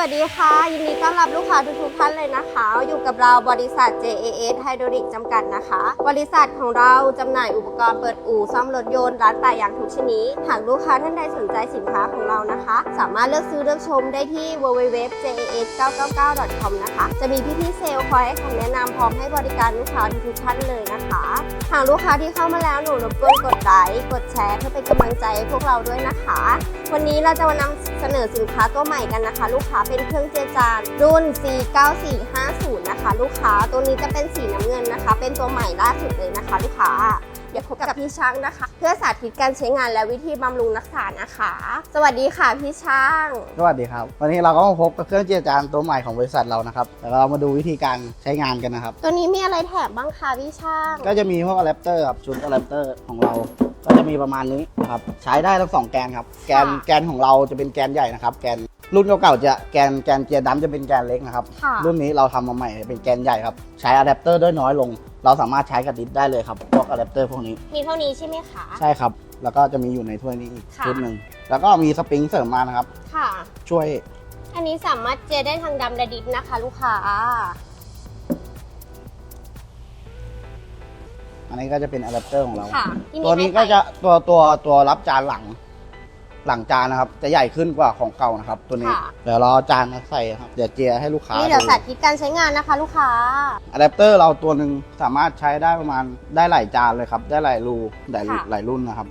วัสดีค่ะ ยินดีต้อนรับลูกค้าทุกๆท่านเลยนะคะ อยู่กับเราบริษัท JAS Hydraulic จำกัดนะคะ บริษัทของเราจำหน่ายอุปกรณ์เปิดอู่ซ่อมรถยนต์ร้านปะยางทุกชนิดหากลูกค้าท่านใดสนใจสินค้าของเรานะคะ สามารถเลือกซื้อเลือกชมได้ที่ www.jas999.com นะคะ จะมีพี่ๆเซลล์คอยให้คำแนะนำพร้อมให้บริการลูกค้าทุกๆท่านเลยนะคะหากลูกค้าที่เข้ามาแล้วหนูรบกวนกดไลค์กดแชร์เพื่อเป็นกำลังใจให้พวกเราด้วยนะคะ วันนี้เราจะมานำเสนอสินค้าตัวใหม่กันนะคะ ลูกค้าเป็นเครื่องเจจานรุ่น C9450 นะคะ ลูกค้าตัวนี้จะเป็นสีน้ำเงินนะคะ เป็นตัวใหม่ล่าสุดเลยนะคะ ลูกค้าเดี๋ยวพบกับพี่ช่างนะคะ เพื่อสาธิตการใช้งานและวิธีบำรุงรักษานะคะ สวัสดีค่ะพี่ช่าง สวัสดีครับ วันนี้เราก็มาพบกับเครื่องเจือจานตัวใหม่ของบริษัทเรานะครับแล้วเรามาดูวิธีการใช้งานกันนะครับ ตัวนี้มีอะไรแถมบ้างคะพี่ช่าง ก็จะมีพวกอะแดปเตอร์ครับชุดอะแดปเตอร์ของเราก็จะมีประมาณนี้นะครับใช้ได้ทั้งสองแกนครับ แกนแกนของเราจะเป็นแกนใหญ่นะครับ แกน รุ่นเก่าๆจะแกนแกนเจียร์ดัมจะเป็นแกนเล็กนะครับ ค่ะ รุ่นนี้เราทำมาใหม่เป็นแกนใหญ่ครับ ใช้อะแดปเตอร์ด้วยน้อยลง เราสามารถใช้กับดิสได้เลยครับ พวกอะแดปเตอร์พวกนี้ มีเท่านี้ใช่ไหมคะ ใช่ครับ แล้วก็จะมีอยู่ในถ้วยนี้อีกค่ะ ชุดหนึ่ง แล้วก็มีสปริงเสริมมานะครับ ค่ะ ช่วย อันนี้สามารถเจได้ทางดำและดิบนะคะ ลูกค้า อันนี้ก็จะเป็นอะแดปเตอร์ของเรา ค่ะมีตัวนี้ให้ก็ใส่จะตัวตัวตัวรับจานหลัง หลังจานนะครับ จะใหญ่ขึ้นกว่าของเก่านะครับ ตัวนี้ ค่ะ เดี๋ยวเราเอาจานมาใส่ครับ เดี๋ยวเจียให้ลูกค้านี่เดี๋ยวดูสาธิตการใช้งานนะคะ ลูกค้า อะแดปเตอร์เราตัวหนึ่งสามารถใช้ได้ประมาณได้หลายจานเลยครับ ได้หลายรูหลายค่ะ หลายรุ่นนะครับ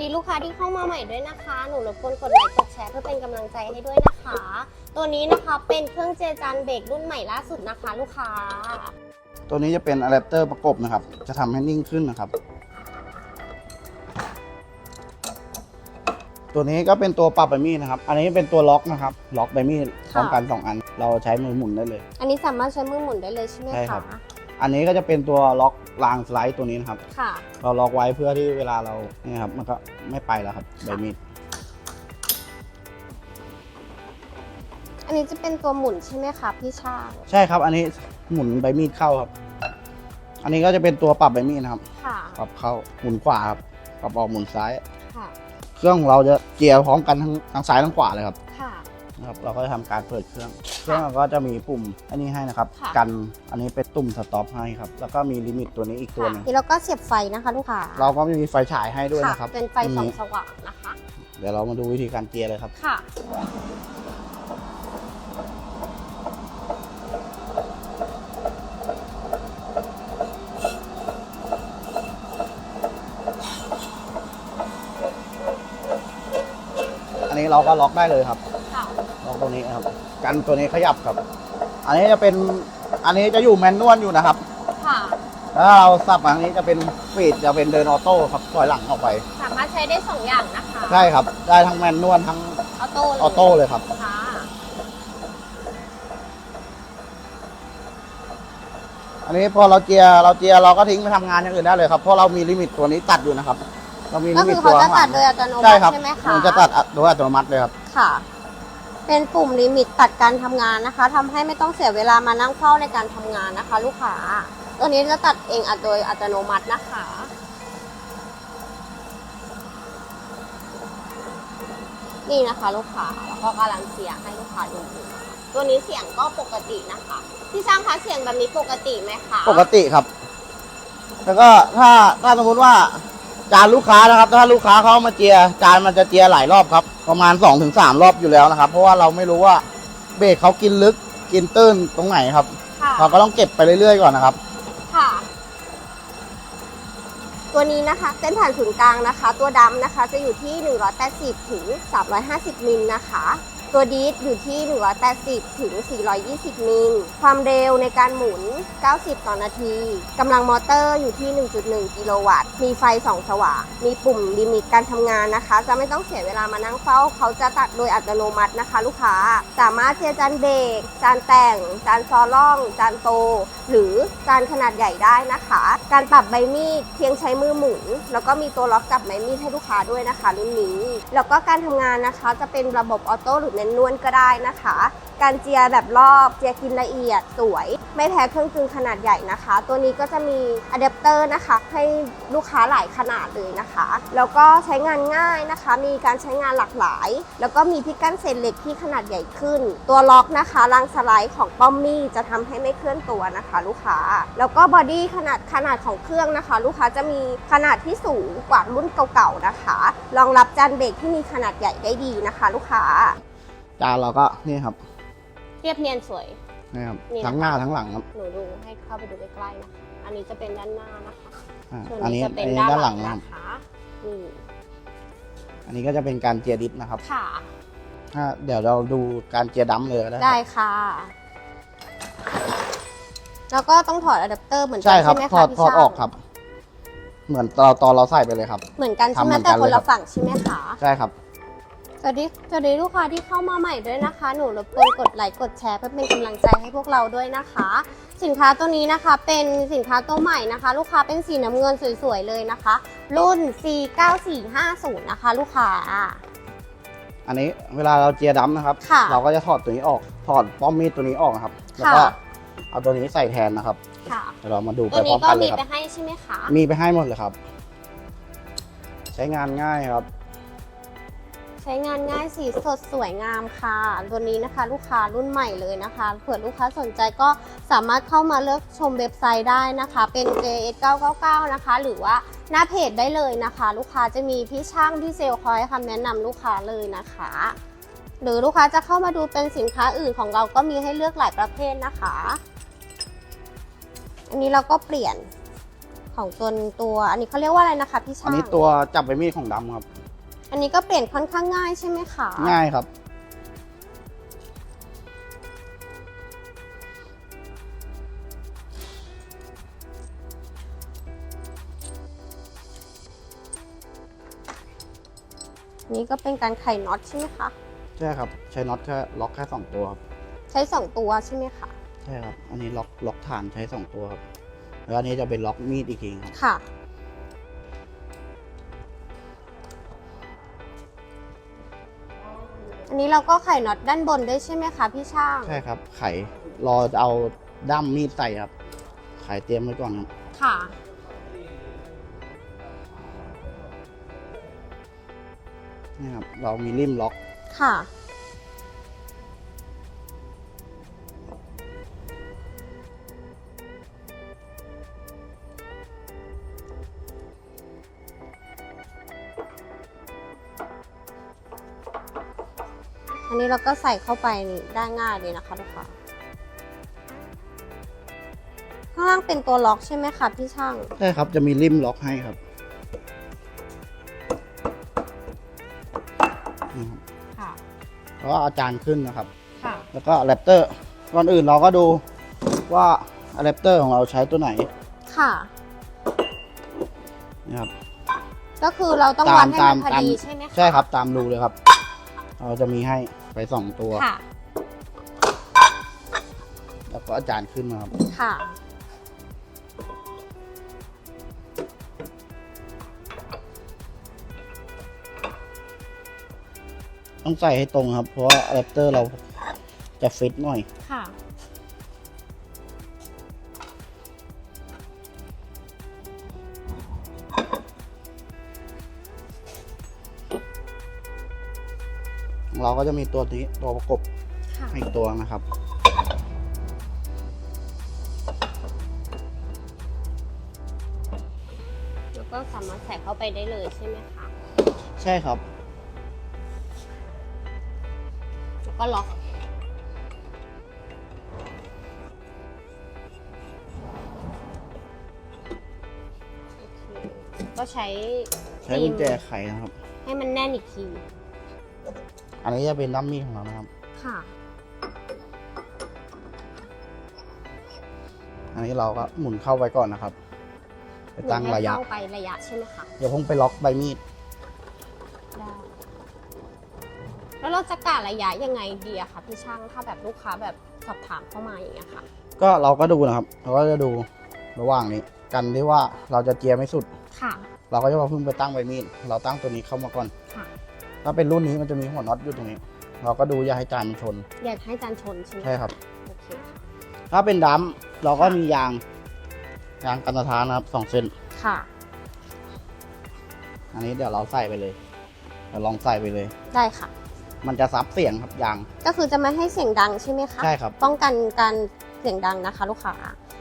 ดีลูกค้าที่เข้ามาใหม่ด้วยนะคะ หนูรบกวนกดไลค์กดแชร์เพื่อเป็นกำลังใจให้ด้วยนะคะ ตัวนี้นะคะเป็นเครื่องเจจานเบรกรุ่นใหม่ล่าสุดนะคะ ลูกค้า ตัวนี้จะเป็นอะแดปเตอร์ประกบนะครับ จะทำให้นิ่งขึ้นนะครับ ตัวนี้ก็เป็นตัวปรับใบมีดนะครับ อันนี้เป็นตัวล็อกนะครับ ล็อกใบมีดพร้อมกันสองอัน เราใช้มือหมุนได้เลย อันนี้สามารถใช้มือหมุนได้เลยใช่ไหมใช่ครัคะ บ อันนี้ก็จะเป็นตัวล็อกรางสไลด์ตัวนี้นะครับ ค่ะ เราล็อกไว้เพื่อที่เวลาเราเนี่ยครับมันก็ไม่ไปแล้วครับใบมีดอันนี้จะเป็นตัวหมุนใช่ไหมคะพี่ช่าง ใช่ครับ อันนี้หมุนใบมีดเข้าครับ อันนี้ก็จะเป็นตัวปรับใบมีดนะครับ ค่ะ ปรับเข้าหมุนขวาครับปรับออกหมุนซ้าย ค่ะ เครื่องของเราจะเกียร์พร้อมกันทั้งทั้งซ้ายทั้งขวาเลยครับ ค่ะ นะครับเราก็จะทำการเปิดเครื่อง เครื่องเราก็จะมีปุ่มอันนี้ให้นะครับ ค่ะ กันอันนี้เป็นตุ่มสต็อปให้ครับ แล้วก็มีลิมิตตัวนี้อีกตัวหนึง นี่เราก็เสียบไฟนะคะลูกค้าเราก็มีไฟฉายให้ด้วยนะครับเป็นไฟตรงส่องนี้สว่างนะคะ เดี๋ยวเรามาดูวิธีการเกียร์เลยครับ ค่ะ อันนี้เราก็ล็อกได้เลยครับค่ะล็อก ตรงนี้นะครับ กันตัวนี้ขยับครับ อันนี้จะเป็นอันนี้จะอยู่แมนนวลอยู่นะครับค่ะแล้วเราสับอันนี้จะเป็นฟีดจะเป็นเดินออโต้ครับถอยหลังออกไป สามารถใช้ได้สองอย่างนะคะใช่ครับ ได้ทั้งแมนนวลทั้งออโต้เลยออโต้เลยครับค่ะอันนี้พอเราเจียร์เราเจียร์เราก็ทิ้งไปทำงานอย่างอื่นได้เลยครับเพราะเรามีลิมิตตัวนี้ตัดอยู่นะครับ เรามีก็ลิมิคืตอเขาตัวจะข้างหตัลัดงโดยอัตโนมัใช่ติครับใช่ไหมคะมันจะตัดโดยอัตโนมัติเลยครับ ค่ะ เป็นปุ่มลิมิตตัดการทำงานนะคะทำให้ไม่ต้องเสียเวลามานั่งเฝ้าในการทำงานนะคะ ลูกค้าตัวนี้จะตัดเองอัตโดยอัตโนมัตินะคะนี่นะคะลูกค้าแล้วก็กำลังเสียงให้ลูกค้าดูตัวนี้เสียงก็ปกตินะคะ พี่ช่างคะเสียงแบบนี้ปกติไหมคะปกติครับ แล้วก็ถ้าถ้าสมมติว่า จานลูกค้านะครับ ถ้าลูกค้าเขามาเจียร์จานมันจะเจียร์หลายรอบครับ ประมาณ2อถึงสรอบอยู่แล้วนะครับ เพราะว่าเราไม่รู้ว่าเบรกเขากินลึกกินตื้นตรงไหนครับ ค่ะ เราก็ต้องเก็บไปเรื่อยๆก่อนนะครับ ค่ะ ตัวนี้นะคะ เส้นผ่านศูนย์กลางนะคะ ตัวดำนะคะจะอยู่ที่ 180ถึง350มิลนะคะ ตัวดีดอยู่ที่ 180 ถึง 420 มิล ความเร็วในการหมุน 90 ต่อนาที กำลังมอเตอร์อยู่ที่ 1.1 กิโลวัตต์ มีไฟส่องสว่าง มีปุ่มลิมิตการทำงานนะคะ จะไม่ต้องเสียเวลามานั่งเฝ้า เขาจะตัดโดยอัตโนมัตินะคะ ลูกค้า สามารถเทียรจานเบรก จานแต่ง จานซอล่อง จานโต หรือจานขนาดใหญ่ได้นะคะ การปรับใบมีดเพียงใช้มือหมุน แล้วก็มีตัวล็อกจับใบมีดให้ลูกค้าด้วยนะคะรุ่นนี้ แล้วก็การทำงานนะคะจะเป็นระบบออโต้หรือแมนนวลก็ได้นะคะ การเจียแบบรอบเจียกินละเอียดสวย ไม่แพ้เครื่องกึ่งขนาดใหญ่นะคะ ตัวนี้ก็จะมีอะแดปเตอร์นะคะ ให้ลูกค้าหลายขนาดเลยนะคะ แล้วก็ใช้งานง่ายนะคะ มีการใช้งานหลากหลาย แล้วก็มีพิกั้นเศษเหล็กที่ขนาดใหญ่ขึ้น ตัวล็อกนะคะรางสไลด์ของป้อมมี่จะทำให้ไม่เคลื่อนตัวนะคะ ลูกค้า แล้วก็บอดี้ขนาดขนาดของเครื่องนะคะ ลูกค้าจะมีขนาดที่สูงกว่ารุ่นเก่าๆนะคะ รองรับจานเบรกที่มีขนาดใหญ่ได้ดีนะคะ ลูกค้า จานเราก็นี่ครับเรียบเนียนสวย นี่ครับนี่นะคะทั้งหน้าทั้งหลังครับหนูดูให้เข้าไปดูใกล้ๆนะคะอันนี้จะเป็นด้านหน้านะคะอ่าส่วนอันนี้นี้จะเป็อันนนี้ด้าด้านนหหลัลังงนะคนะรับคะนี่อันนี้ก็จะเป็นการเจียดิฟนะครับค่ะถ้าเดี๋ยวเราดูการเจียดัมเลยก็ได้ได้ค่ะ แล้วก็ต้องถอดอะแดปเตอร์เหมือนกัใช่ครับไหมถอคะด พี่ถอดช่างออกครับ เหมือนตอนตอนเราใส่ไปเลยครับ เหมือนกันใช่ไหมทำเหมือนกัแต่นคนเลยครัละบฝั่งใช่ไหมคะ ใช่ครับ สวัสดีสวัสดีลูกค้าที่เข้ามาใหม่ด้วยนะคะ หนูรบกวนกดไลค์กดแชร์เพื่อเป็นกำลังใจให้พวกเราด้วยนะคะ สินค้าตัวนี้นะคะเป็นสินค้าตัวใหม่นะคะ ลูกค้าเป็นสีน้ำเงินสวยๆเลยนะคะ รุ่น C9450 นะคะ ลูกค้า อันนี้เวลาเราเจียดัมนะครับค่ะเราก็จะถอดตัวนี้ออกถอดป้อมมีดตัวนี้ออกนะครับแล้วก็ค่ะเอาตัวนี้ใส่แทนนะครับค่ะเดี๋ยวเรามาดูไปตัวพร้นี้อมก็กันเลมียครับไปให้ใช่ไหมคะมีไปให้หมดเลยครับ ใช้งานง่ายครับใช้งานง่ายสีสดสวยงามค่ะ ตัวนี้นะคะลูกค้ารุ่นใหม่เลยนะคะเผื่อลูกค้าสนใจก็สามารถเข้ามาเลือกชมเว็บไซต์ได้นะคะ เป็น JS 999นะคะ หรือว่าหน้าเพจได้เลยนะคะ ลูกค้าจะมีพี่ช่างพี่เซลล์คอยคำแนะนำลูกค้าเลยนะคะ หรือลูกค้าจะเข้ามาดูเป็นสินค้าอื่นของเราก็มีให้เลือกหลายประเภทนะคะ อันนี้เราก็เปลี่ยนของตัวตัว อันนี้เขาเรียกว่าอะไรนะคะพี่ช่างอันนี้ตัวจับใบมีดของดำครับ อันนี้ก็เปลี่ยนค่อนข้างง่ายใช่ไหมคะง่ายครับอันนี้ก็เป็นการไขน็อตใช่ไหมคะ ใช่ครับ ใช้น็อตแค่ล็อกแค่สองตัวครับ ใช้สองตัวใช่ไหมคะ ใช่ครับ อันนี้ล็อกล็อกฐานใช้สองตัวครับ แล้วอันนี้จะเป็นล็อกมีดอีกทีครับ ค่ะ อันนี้เราก็ไขน็อตด้านบนด้วยใช่ไหมคะพี่ช่าง ใช่ครับ ไขรอจะเอาด้ามมีดใส่ครับ ไขเตรียมไว้ก่อนครับ ค่ะ นี่ครับ เรามีริมล็อก ค่ะ นนี้เราก็ใส่เข้าไปนี่ได้ง่ายเลยนะคะทุกคนข้างล่างเป็นตัวล็อกใช่ไหมคะพี่ช่าง ใช่ครับจะมีริมล็อกให้ครับนี่ครับค่ะแล้วก็เอาจานขึ้นนะครับ ค่ะ แล้วก็อะแดปเตอร์ ก่อนอื่นเราก็ดูว่าอะแดปเตอร์ของเราใช้ตัวไหน ค่ะนะครับ ก็คือเราต้องวัดให้มันพอดีใช่ไหมคะ ใช่ครับตามรูเลยครับ เราจะมีให้ ไปสองตัว ค่ะ แล้วก็อาจารย์ขึ้นมาครับ ค่ะ ต้องใส่ให้ตรงครับ เพราะว่าอะแดปเตอร์เราจะฟิตหน่อย ค่ะ ก็จะมีตัวนี้ตัวประกบค่ะให้อีกตัวนะครับ แล้วก็สามารถใส่เข้าไปได้เลยใช่ไหมคะ ใช่ครับ แล้วก็ล็อกโอเคก็ใช้ใช้กุญแจไขนะครับ ให้มันแน่นอีกที อันนี้จะเป็นดัมมี่ของเรานะครับ ค่ะ อันนี้เราก็หมุนเข้าไปก่อนนะครับ ไปตั้งระยะหมุนให้เข้าไประยะใช่ไหมคะเดี๋ยวผมไปล็อกใบมีด ได้ แล้วเราจะกะระยะยังไงดีอะคะพี่ช่างถ้าแบบลูกค้าแบบสอบถามเข้ามาอย่างเงี้ยค่ะ ก็เราก็ดูนะครับ เราก็จะดูระหว่างนี้ กันที่ว่าเราจะเจียไม่สุด ค่ะ เราก็จะมาเพิ่งไปตั้งใบมีด เราตั้งตัวนี้เข้ามาก่อนค่ะ ถ้าเป็นรุ่นนี้มันจะมีหัวน็อตอยู่ตรงนี้ เราก็ดูอย่าให้จานมันชน อยากให้จานชนใช่ไหมใช่ครับ โอเคค่ะถ้าเป็นดัมเราก็มียาง ยางกันสะท้านนะครับสองเส้น ค่ะ อันนี้เดี๋ยวเราใส่ไปเลยเดี๋ยวลองใส่ไปเลย ได้ค่ะ มันจะซับเสียงครับยาง ก็คือจะไม่ให้เสียงดังใช่ไหมคะใช่ครับ ป้องกันการเสียงดังนะคะ ลูกค้า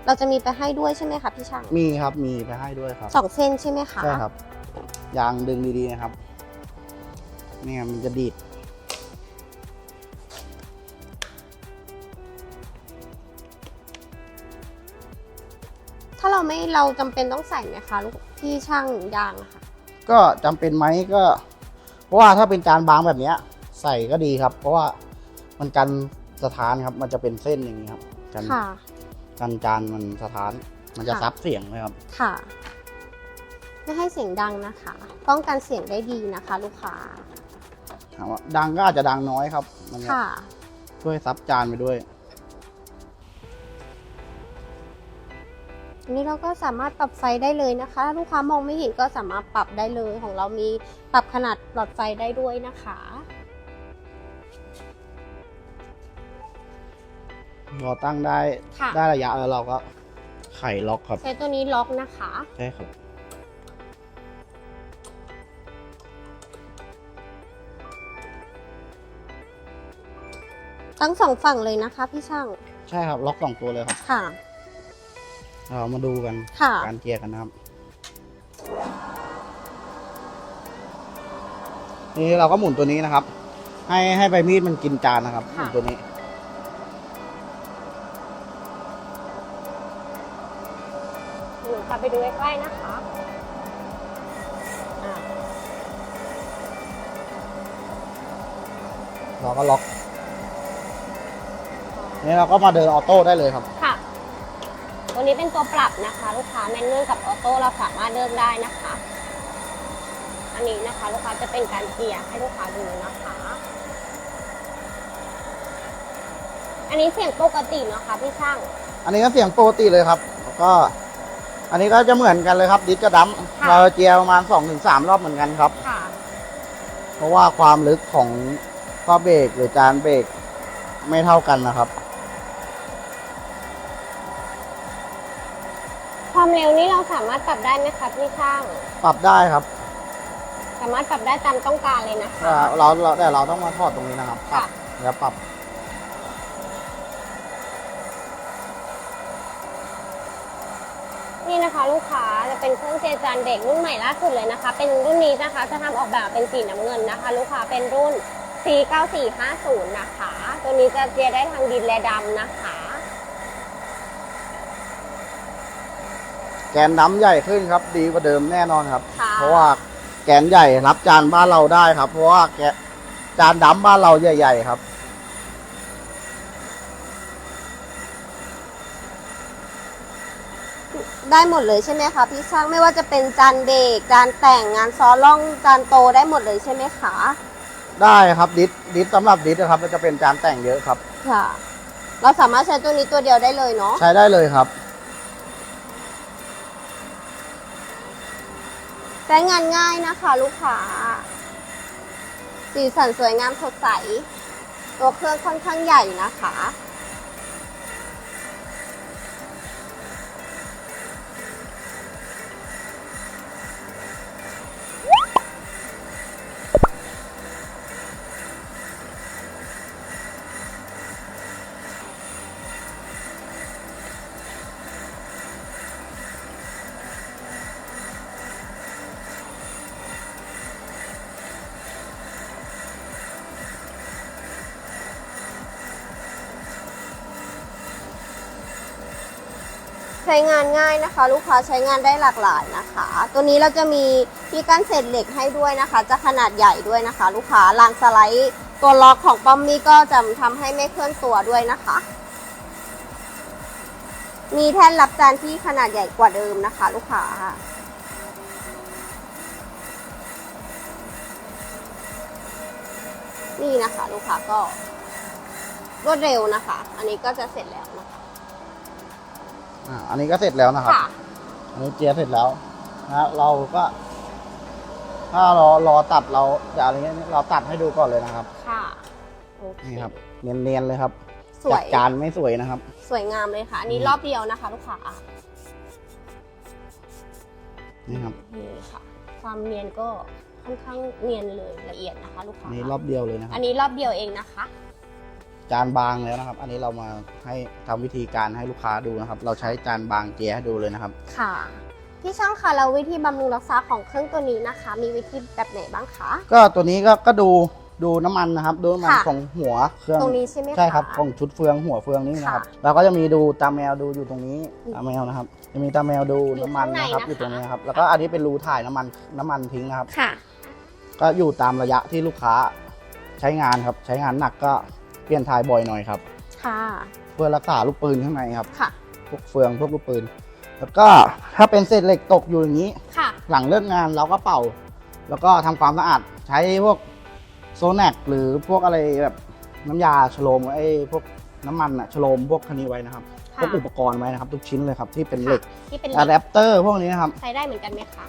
เราจะมีไปให้ด้วยใช่ไหมคะพี่ช่างมีครับ มีไปให้ด้วยครับ สองเส้นใช่ไหมคะ ใช่ครับ ยางดึงดีๆนะครับ ไม่งั้นมันจะดีดถ้าเราไม่เราจำเป็นต้องใส่ไหมคะลูกพี่ช่างยางอะค่ะ ก็จำเป็นไหมก็เพราะว่าถ้าเป็นจานบางแบบเนี้ย ใส่ก็ดีครับ เพราะว่ามันกันสถานครับ มันจะเป็นเส้นอย่างนี้ครับกันค่ะ กันจานมันสถาน มันจะค่ะ ซับเสียงเลยครับ ค่ะ ไม่ให้เสียงดังนะคะ ป้องกันเสียงได้ดีนะคะ ลูกค้า ถามว่าดังก็อาจจะดังน้อยครับมันจะค่ะ ช่วยซับจานไปด้วย อันนี้เราก็สามารถปรับไฟได้เลยนะคะลูกค้ามองไม่เห็นก็สามารถปรับได้เลยของเรามีปรับขนาดหลอดไฟได้ด้วยนะคะพอตั้งได้ค่ะ ได้ระยะแล้วเราก็ไขล็อกครับ ใช้ตัวนี้ล็อกนะคะ ใช่ครับ ทั้งสองฝั่งเลยนะคะพี่ช่าง ใช่ครับล็อกสองตัวเลยครับค่ะ เรามาดูกันค่ะ การเจียร์กันนะครับนี่เราก็หมุนตัวนี้นะครับ ให้ให้ใบมีดมันกินจานนะครับหมุนตัวนี้ หนูพาไปดูใกล้ๆนะคะอ่าเราก็ล็อก นี่เราก็มาเดินออโต้ได้เลยครับ ค่ะ ตัวนี้เป็นตัวปรับนะคะ ลูกค้าแมนนวลกับออโต้เราสามารถเลือกได้นะคะ อันนี้นะคะ ลูกค้าจะเป็นการเกียร์ให้ลูกค้าดูนะคะ อันนี้เสียงปกติเนาะคะพี่ช่าง อันนี้ก็เสียงปกติเลยครับ แล้วก็ อันนี้ก็จะเหมือนกันเลยครับ ดิสกระดัมค่ะ เราเจียร์ประมาณสองถึงสามรอบเหมือนกันครับ ค่ะ เพราะว่าความลึกของข้อเบรกหรือจานเบรกไม่เท่ากันนะครับ ความเร็วนี้เราสามารถปรับได้ไหมคะพี่ช่าง ปรับได้ครับสามารถปรับได้ตามต้องการเลยนะคะแต่เราเราแต่เราต้องมาทอดตรงนี้นะครับปรับค่ะแล้วปรับนี่นะคะ ลูกค้าจะเป็นเครื่องเจจานเด็กรุ่นใหม่ล่าสุดเลยนะคะ เป็นรุ่นนี้นะคะ จะทำออกแบบเป็นสีน้ำเงินนะคะ ลูกค้าเป็นรุ่น C9450 นะคะ ตัวนี้จะเจียได้ทางดินและดำนะคะ แกนน้ำใหญ่ขึ้นครับ ดีกว่าเดิมแน่นอนครับ ค่ะเพราะว่าแกนใหญ่รับจานบ้านเราได้ครับ เพราะว่าแกนจานดำบ้านเราใหญ่ ๆ ครับ ได้หมดเลยใช่ไหมคะพี่ช่างไม่ว่าจะเป็นจานเด็กจานแต่งงานซ้อล่องจานโตได้หมดเลยใช่ไหมคะได้ครับดิสดิสสำหรับดิสนะครับมันจะเป็นจานแต่งเยอะครับ ค่ะ เราสามารถใช้ตัวนี้ตัวเดียวได้เลยเนาะ ใช้ได้เลยครับ ใช้งานง่ายนะคะลูกค้า สีสันสวยงามสดใส ตัวเครื่องค่อนข้างใหญ่นะคะ ใช้งานง่ายนะคะ ลูกค้าใช้งานได้หลากหลายนะคะ ตัวนี้เราจะมีที่กั้นเศษเหล็กให้ด้วยนะคะ จะขนาดใหญ่ด้วยนะคะ ลูกค้ารางสไลด์ตัวล็อกของป้อมมี่ก็จะทำให้ไม่เคลื่อนตัวด้วยนะคะ มีแท่นรับจานที่ขนาดใหญ่กว่าเดิมนะคะ ลูกค้านี่นะคะ ลูกค้าก็รวดเร็วนะคะ อันนี้ก็จะเสร็จแล้ว อ่าอันนี้ก็เสร็จแล้วนะครับ ค่ะ อันนี้เจียร์เสร็จแล้วนะเราก็ ถ้ารอรอตัดเราจะอะไรเงี้ยเราตัดให้ดูก่อนเลยนะครับค่ะโอเคนี่ครับ เนียนๆเลยครับสวยจัดจานไม่สวยนะครับ สวยงามเลยค่ะ อันนี้อืม รอบเดียวนะคะ ลูกค้านี่ครับนี่ค่ะ ความเนียนก็ค่อนข้างเนียนเลยละเอียดนะคะ ลูกค้าอันนี้รอบเดียวเลยนะครัอับนนี้รอบเดียวเองนะคะ จานบางแล้วนะครับ อันนี้เรามาให้ทำวิธีการให้ลูกค้าดูนะครับ เราใช้จานบางเจียให้ดูเลยนะครับ ค่ะ พี่ช่างคะแล้ววิธีบำรุงรักษาของเครื่องตัวนี้นะคะ มีวิธีแบบไหนบ้างคะ ก็ตัวนี้ก็ก็ดูดูน้ำมันนะครับ ดูน้ำมันค่ะของหัวเครื่องตรงนี้ใช่ไหมคะใช่ครับของชุดเฟืองหัวเฟืองนี่นะครับค่ะเราก็จะมีดูตาแมวดูอยู่ตรงนี้อืมตาแมวนะครับ จะมีตาแมวดูอยู่น้ำมันนะครับข้างในนะคะอยู่ตรงนี้นะครับแล้วก็อันนี้เป็นรูถ่ายน้ำมันน้ำมันทิ้งนะครับค่ะก็อยู่ตามระยะที่ลูกค้าใช้งานครับใช้งานหนักก็ เปลี่ยนถ่ายบ่อยหน่อยครับ ค่ะเพื่อรักษาลูกปืนข้างในครับค่ะพวกเฟืองพวกลูกปืน แล้วก็ถ้าเป็นเศษเหล็กตกอยู่อย่างนี้ ค่ะหลังเลิกงานเราก็เป่า แล้วก็ทำความสะอาดใช้พวกโซแนกหรือพวกอะไรแบบน้ำยาฉโลมไอ้พวกน้ำมันอะฉโลมพวกคันนี้ไว้นะครับพค่ะวกอุปกรณ์ไว้นะครับทุกชิ้นเลยครับที่เป็นเหล็กที่เป็นอะแดปเตอร์พวกนี้นะครับ ใช้ได้เหมือนกันไหมคะ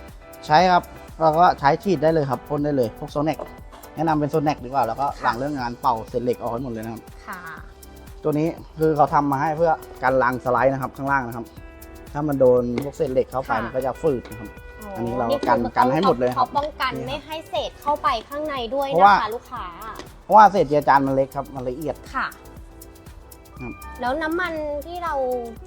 ใช้ครับเราก็ใช้ฉีดได้เลยครับพ่นได้เลยพวกโซแนก แนะนำเป็นโซแนกดีกว่า แล้วก็หลังเรื่องงานเป่าเศษเหล็กออกให้หมดเลยนะครับ ค่ะตัวนี้คือเขาทำมาให้เพื่อกันรางสไลด์นะครับข้างล่างนะครับ ถ้ามันโดนพวกเศษเหล็กเข้าไปค่ะมันก็จะฝืดนะครับ อันนี้เราคือกันต้องกันให้หมดเลยครับเขาป้องกันนี่ครับไม่ให้เศษเข้าไปข้างในด้วยเพราะนะว่า คะลูกค้า เพราะว่าเศษเจียจานมันเล็กครับมันละเอียด ค่ะ ครับ แล้วน้ำมันที่เรา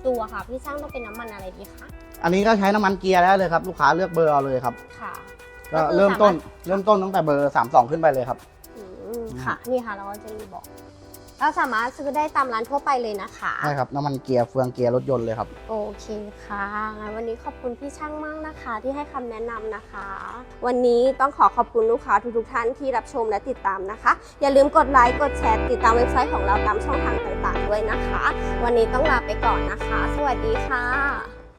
ดูอะค่ะ พี่ช่างต้องเป็นน้ำมันอะไรดีคะ อันนี้ก็ใช้น้ำมันเกียร์ได้เลยครับลูกค้าเลือกเบอร์เอาเลยครับ ค่ะ ก็ก็คือเริ่มต้นสามารถเริ่มต้นตั้งแต่เบอร์ 32 ขึ้นไปเลยครับอืมค่ะนี่ค่ะเราก็จะมีบอกเราสามารถซื้อได้ตามร้านทั่วไปเลยนะคะใช่ครับน้ำมันเกียร์เฟืองเกียร์รถยนต์เลยครับ โอเคค่ะงั้นวันนี้ขอบคุณพี่ช่างมากนะคะ ที่ให้คำแนะนำนะคะ วันนี้ต้องขอขอบคุณลูกค้าทุกๆท่านที่รับชมและติดตามนะคะ อย่าลืมกดไลค์กดแชร์ติดตามเว็บไซต์ของเราตามช่องทางต่างๆด้วยนะคะ วันนี้ต้องลาไปก่อนนะคะ สวัสดีค่ะ